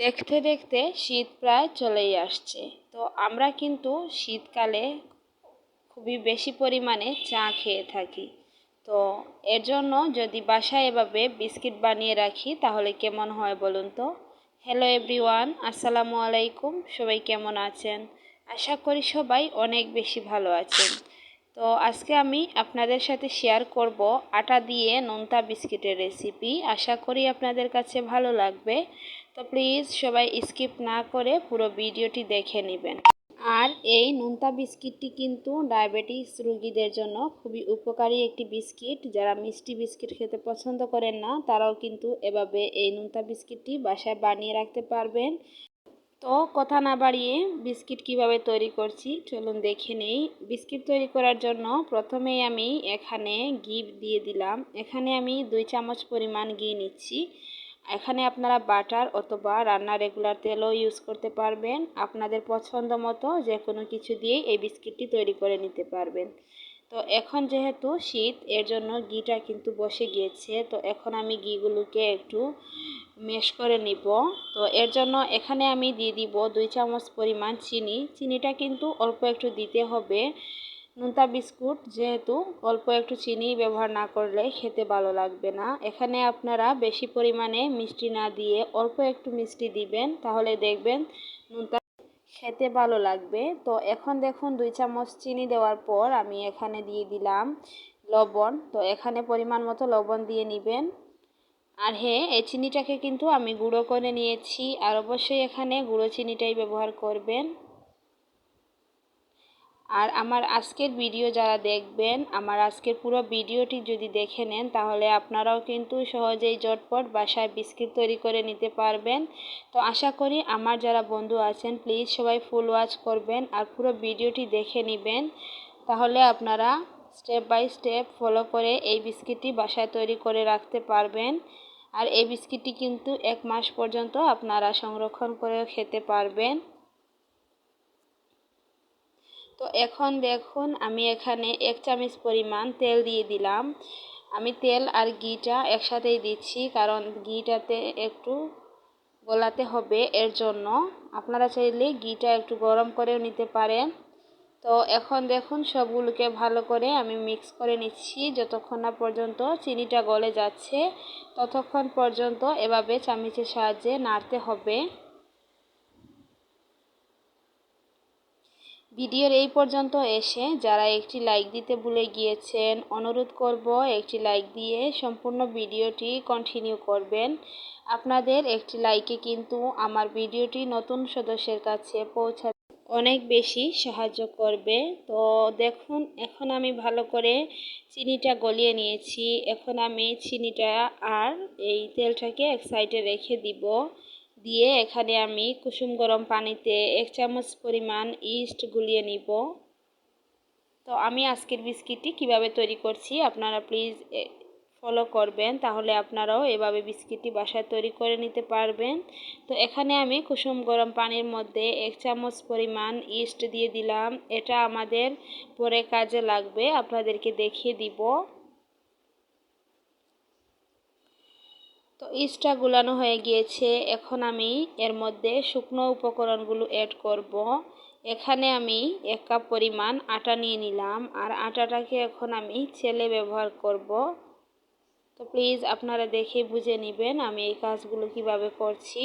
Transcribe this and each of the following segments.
দেখতে দেখতে শীত প্রায় চলেই আসছে। তো আমরা কিন্তু শীতকালে খুবই বেশি পরিমাণে চা খেয়ে থাকি। তো এর জন্য যদি বাসায় এভাবে বিস্কিট বানিয়ে রাখি, তাহলে কেমন হয় বলুন তো? হ্যালো এভরিওয়ান আসসালামু আলাইকুম, সবাই কেমন আছেন? আশা করি সবাই অনেক বেশি ভালো আছেন। তো আজকে আমি আপনাদের সাথে শেয়ার করব আটা দিয়ে নোনতা বিস্কিটের রেসিপি আশা করি আপনাদের কাছে ভালো লাগবে। তো প্লিজ সবাই স্কিপ না করে পুরো ভিডিওটি দেখে নেবেন। আর এই নোনতা বিস্কিটটি কিন্তু ডায়াবেটিস রোগীদের জন্য খুবই উপকারী একটি বিস্কিট। যারা মিষ্টি বিস্কিট খেতে পছন্দ করেন না, তারাও কিন্তু এভাবে এই নোনতা বিস্কিটটি বাসায় বানিয়ে রাখতে পারবেন। তো কথা না বাড়িয়ে বিস্কিট কীভাবে তৈরি করছি, চলুন দেখে নেই। বিস্কিট তৈরি করার জন্য প্রথমেই আমি এখানে ঘি দিয়ে দিলাম। এখানে আমি দুই চামচ পরিমাণ ঘি নিচ্ছি। এখানে আপনারা বাটার অথবা রান্নার রেগুলার তেলও ইউজ করতে পারবেন। আপনাদের পছন্দ মতো যে কোনো কিছু দিয়েই এই বিস্কিটটি তৈরি করে নিতে পারবেন। তো এখন যেহেতু শীত, এর জন্য ঘিটা কিন্তু বসে গিয়েছে। তো এখন আমি ঘিগুলোকে একটু মেশ করে নিব। তো এর জন্য এখানে আমি দিয়ে দিব দুই চামচ পরিমাণ চিনি। চিনিটা কিন্তু অল্প একটু দিতে হবে। নোনতা বিস্কুট যেহেতু অল্প একটু চিনি ব্যবহার না করলে খেতে ভালো লাগবে না। এখানে আপনারা বেশি পরিমাণে মিষ্টি না দিয়ে অল্প একটু মিষ্টি দিবেন, তাহলে দেখবেন নোনতা খেতে ভালো লাগবে। তো এখন দেখুন, দুই চামচ চিনি দেওয়ার পর আমি এখানে দিয়ে দিলাম লবণ। তো এখানে পরিমাণ মতো লবণ দিয়ে নেবেন। আর হ্যাঁ এই চিনিটাকে কিন্তু আমি গুঁড়ো করে নিয়েছি। আর অবশ্যই এখানে গুঁড়ো চিনিটাই ব্যবহার করবেন। আর আমার আজকের ভিডিও যারা দেখবেন, আমার আজকের পুরো ভিডিওটি যদি দেখে নেন, তাহলে আপনারাও কিন্তু সহজেই জটপট বাসায় বিস্কিট তৈরি করে নিতে পারবেন। তো আশা করি আমার যারা বন্ধু আছেন প্লিজ সবাই ফুল ওয়াচ করবেন আর পুরো ভিডিওটি দেখে নেবেন। তাহলে আপনারা স্টেপ বাই স্টেপ ফলো করে এই বিস্কিটটি বাসায় তৈরি করে রাখতে পারবেন। আর এই বিস্কিটটি কিন্তু এক মাস পর্যন্ত আপনারা সংরক্ষণ করে খেতে পারবেন। তো এখন দেখুন, আমি এখানে এক চামচ পরিমাণ তেল দিয়ে দিলাম। আমি তেল আর ঘিটা একসাথেই দিচ্ছি, কারণ ঘিটাতে একটু গলাতে হবে এর জন্য। আপনারা চাইলে ঘিটা একটু গরম করেও নিতে পারেন। তো এখন দেখুন, সবগুলোকে ভালো করে আমি মিক্স করে নিচ্ছি। যতক্ষণ না পর্যন্ত চিনিটা গলে যাচ্ছে, ততক্ষণ পর্যন্ত এভাবে চামিচের সাহায্যে নাড়তে হবে। ভিডিওর এই পর্যন্ত এসে যারা একটি লাইক দিতে ভুলে গিয়েছেন, অনুরোধ করব একটি লাইক দিয়ে সম্পূর্ণ ভিডিওটি কন্টিনিউ করবেন। আপনাদের একটি লাইকে কিন্তু আমার ভিডিওটি নতুন সদস্যের কাছে পৌঁছা অনেক বেশি সাহায্য করবে। তো দেখুন, এখন আমি ভালো করে চিনিটা গলিয়ে নিয়েছি। এখন আমি চিনিটা আর এই তেলটাকে এক সাইডে রেখে দিব। দিয়ে এখানে আমি কুসুম গরম পানিতে এক চামচ পরিমাণ ইস্ট গুলিয়ে নিব। তো আমি আজকের বিস্কিটটি কীভাবে তৈরি করছি আপনারা প্লিজ ফলো করবেন, তাহলে আপনারাও এভাবে বিস্কিটটি বাসায় তৈরি করে নিতে পারবেন। তো এখানে আমি কুসুম গরম পানির মধ্যে এক চামচ পরিমাণ ইস্ট দিয়ে দিলাম। এটা আমাদের পরে কাজে লাগবে, আপনাদেরকে দেখিয়ে দিব। তো ইস্টটা গুলানো হয়ে গিয়েছে এখন আমি এর মধ্যে শুকনো উপকরণগুলো অ্যাড করব। এখানে আমি এক কাপ পরিমাণ আটা নিয়ে নিলাম আর আটাটাকে এখন আমি ছেলে ব্যবহার করব। তো প্লিজ আপনারা দেখে বুঝে নেবেন আমি এই কাজগুলো কীভাবে করছি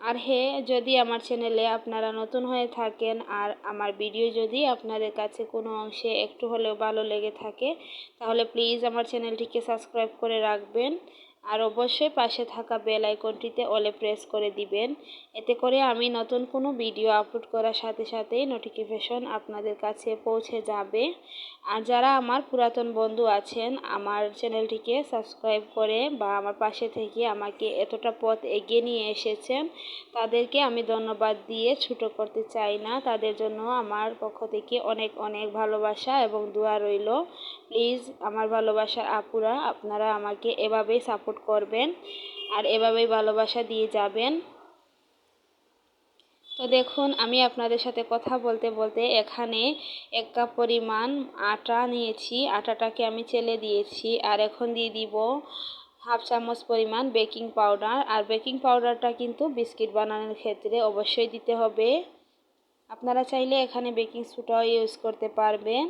আর হে, যদি আমার চ্যানেলে আপনারা নতুন হয়ে থাকেন আর আমার ভিডিও যদি আপনাদের কাছে কোনো অংশে একটু হলেও ভালো লেগে থাকে, তাহলে প্লিজ আমার চ্যানেলটিকে সাবস্ক্রাইব করে রাখবেন আর অবশ্যই পাশে থাকা বেল আইকনটিতে অলে প্রেস করে দিবেন। এতে করে আমি নতুন কোনো ভিডিও আপলোড করার সাথে সাথেই নোটিফিকেশন আপনাদের কাছে পৌঁছে যাবে। আর যারা আমার পুরাতন বন্ধু আছেন, আমার চ্যানেলটিকে সাবস্ক্রাইব করে বা আমার পাশে থেকে আমাকে এতটা পথ এগিয়ে নিয়ে এসেছেন, তাদেরকে আমি ধন্যবাদ দিয়ে ছুটো করতে চাই না। তাদের জন্য আমার পক্ষ থেকে অনেক অনেক ভালোবাসা এবং দোয়া রইল। প্লিজ, আমার ভালোবাসার আপুরা, আপনারা আমাকে এভাবেই সাপোর্ট করবেন আর এভাবেই ভালোবাসা দিয়ে যাবেন। তো দেখুন, আমি আপনাদের সাথে কথা বলতে বলতে এখানে এক কাপ পরিমাণ আটা নিয়েছি। আটাটাকে আমি চেলে দিয়েছি আর এখন দিয়ে দিব হাফ চামচ পরিমাণ বেকিং পাউডার। আর বেকিং পাউডারটা কিন্তু বিস্কিট বানানোর ক্ষেত্রে অবশ্যই দিতে হবে। আপনারা চাইলে এখানে বেকিং সোডাও ইউজ করতে পারবেন।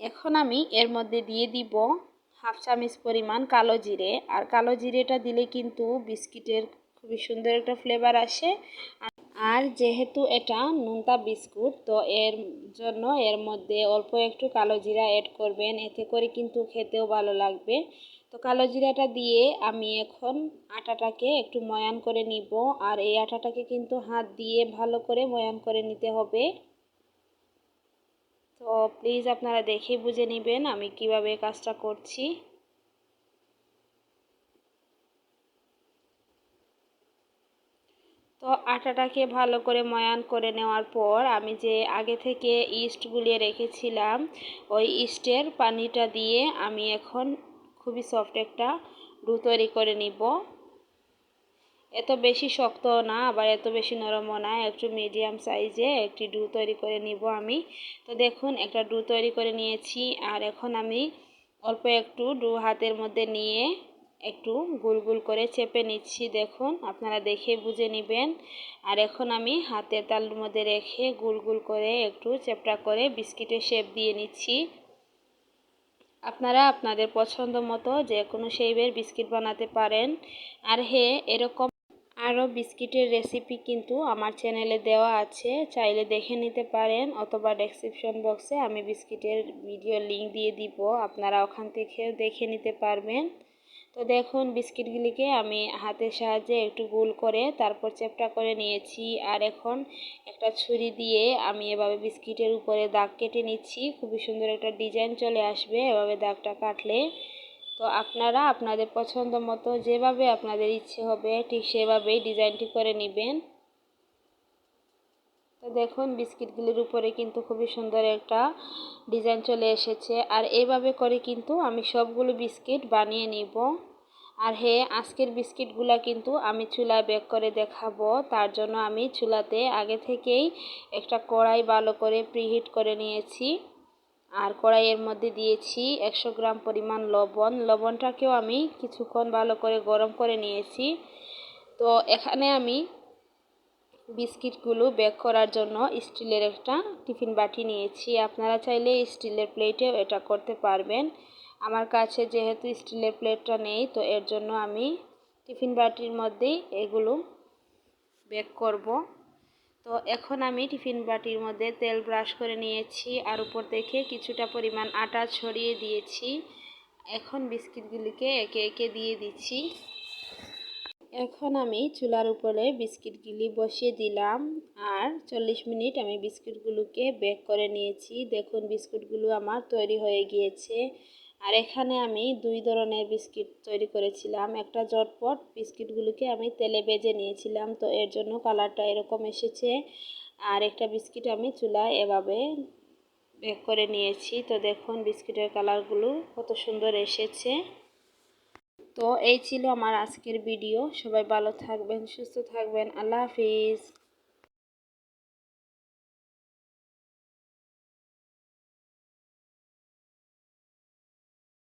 এখন আমি এর মধ্যে দিয়ে দিব হাফ চামচ পরিমাণ কালো জিরে। আর কালো জিরেটা দিলে কিন্তু বিস্কিটের খুবই সুন্দর একটা ফ্লেভার আসে। আর যেহেতু এটা নোনতা বিস্কুট, তো এর জন্য এর মধ্যে অল্প একটু কালো জিরা অ্যাড করবেন। এতে করে কিন্তু খেতেও ভালো লাগবে। তো কালো জিরাটা দিয়ে আমি এখন আটাটাকে একটু ময়ান করে নিব। আর এই আটাটাকে কিন্তু হাত দিয়ে ভালো করে ময়ান করে নিতে হবে। তো প্লিজ আপনারা দেখে বুঝে নেবেন আমি কীভাবে কাজটা করছি। তো আটাটাকে ভালো করে ময়ান করে নেওয়ার পর আমি যে আগে থেকে ইস্ট গুলিয়ে রেখেছিলাম, ওই ইস্টের পানিটা দিয়ে আমি এখন খুবই সফট একটা ডু তৈরি করে নিব। এত বেশি শক্ত না, আবার এত বেশি নরমও না, একটু মিডিয়াম সাইজে একটি ডু তৈরি করে নিব আমি। তো দেখুন, একটা ডু তৈরি করে নিয়েছি, আর এখন আমি অল্প একটু ডু হাতের মধ্যে নিয়ে একটু গুল গুল করে চেপে নিচ্ছি, দেখুন, আপনারা দেখে বুঝে নেবেন। আর এখন আমি হাতের তালুর মধ্যে রেখে গুল গুল করে একটু চেপটা করে বিস্কিটের শেপ দিয়ে নিচ্ছি। আপনারা আপনাদের পছন্দ মতো যে কোনো শেপের বিস্কিট বানাতে পারেন। আর হে, এরকম আরও বিস্কিটের রেসিপি কিন্তু আমার চ্যানেলে দেওয়া আছে। চাইলে দেখে নিতে পারেন অথবা ডেসক্রিপশন বক্সে আমি বিস্কিটের ভিডিও লিঙ্ক দিয়ে দিব। আপনারা ওখান থেকে দেখে নিতে পারবেন। তো দেখুন, বিস্কিটগুলিকে আমি হাতের সাহায্যে একটু গোল করে তারপর চেপটা করে নিয়েছি। আর এখন একটা ছুরি দিয়ে আমি এভাবে বিস্কিটের উপরে দাগ কেটে নিচ্ছি। খুবই সুন্দর একটা ডিজাইন চলে আসবে এভাবে দাগটা কাটলে। তো আপনারা আপনাদের পছন্দ মতো যেভাবে আপনাদের ইচ্ছে হবে, ঠিক সেভাবেই ডিজাইনটি করে নেবেন। তো দেখুন, বিস্কিটগুলির উপরে কিন্তু খুবই সুন্দর একটা ডিজাইন চলে এসেছে। আর এইভাবে করে কিন্তু আমি সবগুলো বিস্কিট বানিয়ে নিব। আর হে, আজকের বিস্কিটগুলা কিন্তু আমি চুলায় বেক করে দেখাবো। তার জন্য আমি চুলাতে আগে থেকেই একটা কড়াই ভালো করে প্রিহিট করে নিয়েছি। আর কড়াইয়ের মধ্যে দিয়েছি একশো গ্রাম পরিমাণ লবণ। লবণটাকেও আমি কিছুক্ষণ ভালো করে গরম করে নিয়েছি। তো এখানে আমি বিস্কিটগুলো বেক করার জন্য স্টিলের একটা টিফিন বাটি নিয়েছি। আপনারা চাইলে স্টিলের প্লেটেও এটা করতে পারবেন। আমার কাছে যেহেতু স্টিলের প্লেটটা নেই, তো এর জন্য আমি টিফিন বাটির মধ্যেই এগুলো বেক করব। তো এখন আমি টিফিন বাটির মধ্যে তেল ব্রাশ করে নিয়েছি আর উপর থেকে কিছুটা পরিমাণ আটা ছড়িয়ে দিয়েছি। এখন বিস্কিটগুলিকে একে একে দিয়ে দিচ্ছি। এখন আমি চুলার উপরে বিস্কিটগুলি বসিয়ে দিলাম আর চল্লিশ মিনিট আমি বিস্কিটগুলোকে বেক করে নিয়েছি। দেখুন, বিস্কুটগুলো আমার তৈরি হয়ে গিয়েছে। আর এখানে আমি দুই ধরনের বিস্কিট তৈরি করেছিলাম। একটা জটপট, বিস্কিটগুলোকে আমি তেলে বেজে নিয়েছিলাম, তো এর জন্য কালারটা এরকম এসেছে। আর একটা বিস্কিট আমি চুলায় এভাবে বেক করে নিয়েছি। তো দেখুন বিস্কিটের কালারগুলো কত সুন্দর এসেছে। তো এই ছিল আমার আজকের ভিডিও। সবাই ভালো থাকবেন, সুস্থ থাকবেন। আল্লাহ হাফিজ।